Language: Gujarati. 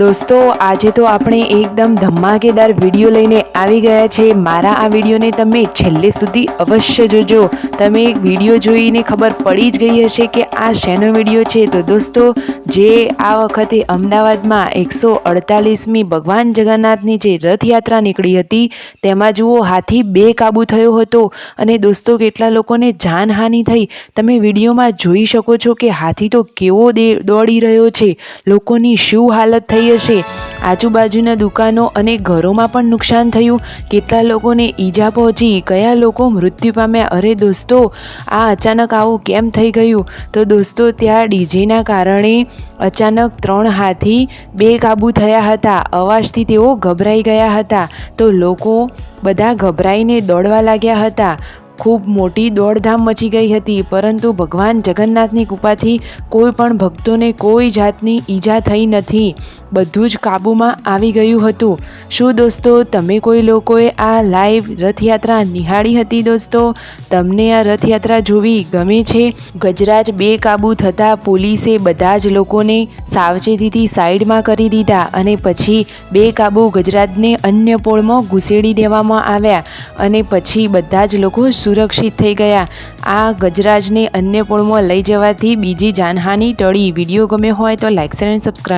દોસ્તો, આજે તો આપણે એકદમ ધમાકેદાર વીડિયો લઈને આવી ગયા છે. મારા આ વિડીયોને તમે છેલ્લે સુધી અવશ્ય જોજો. તમે એક વીડિયો જોઈને ખબર પડી જ ગઈ હશે કે આ શેનો વીડિયો છે. તો દોસ્તો, જે આ વખતે અમદાવાદમાં એકસો અડતાલીસમી ભગવાન જગન્નાથની જે રથયાત્રા નીકળી હતી, તેમાં જુઓ, હાથી બે કાબુ થયો હતો. અને દોસ્તો, કેટલા લોકોને જાનહાનિ થઈ. તમે વિડીયોમાં જોઈ શકો છો કે હાથી તો કેવો દોડી રહ્યો છે. લોકોની શું હાલત થઈ હશે આજુબાજુના દુકાનો અને ઘરોમાં પણ નુકસાન થયું. કેટલા લોકોને ઈજા પહોંચી, કયા લોકો મૃત્યુ પામ્યા? અરે દોસ્તો, આ અચાનક આવું કેમ થઈ ગયું? તો દોસ્તો, ત્યાં ડીજેના કારણે અચાનક ત્રણ હાથી બેકાબૂ થયા હતા. અવાજથી તેઓ ગભરાઈ ગયા હતા. તો લોકો બધા ગભરાઈને દોડવા લાગ્યા હતા. ખૂબ મોટી દોડધામ મચી ગઈ હતી, પરંતુ ભગવાન જગન્નાથની કૃપાથી કોઈ પણ ભક્તોને કોઈ જાતની ઈજા થઈ નથી. બધું જ કાબૂમાં આવી ગયું હતું. શું દોસ્તો, તમે કોઈ લોકોએ આ લાઈવ રથયાત્રા નિહાળી હતી દોસ્તો? તમને આ રથયાત્રા જોવી ગમે છે? ગજરાજ બે કાબૂ થતાં પોલીસે બધા જ લોકોને સાવચેતીથી સાઈડમાં કરી દીધા અને પછી બે કાબૂ ગજરાજને અન્ય પોળમાં ઘૂસેડી દેવામાં આવ્યા અને પછી બધા જ લોકો સુરક્ષિત થઈ ગયા. આ ગજરાજને અન્ય પોળમાં લઈ જવાથી બીજી જાનહાની ટળી. વીડિયો ગમ્યો હોય તો લાઇક શેર એન્ડ સબસ્ક્રાઈબ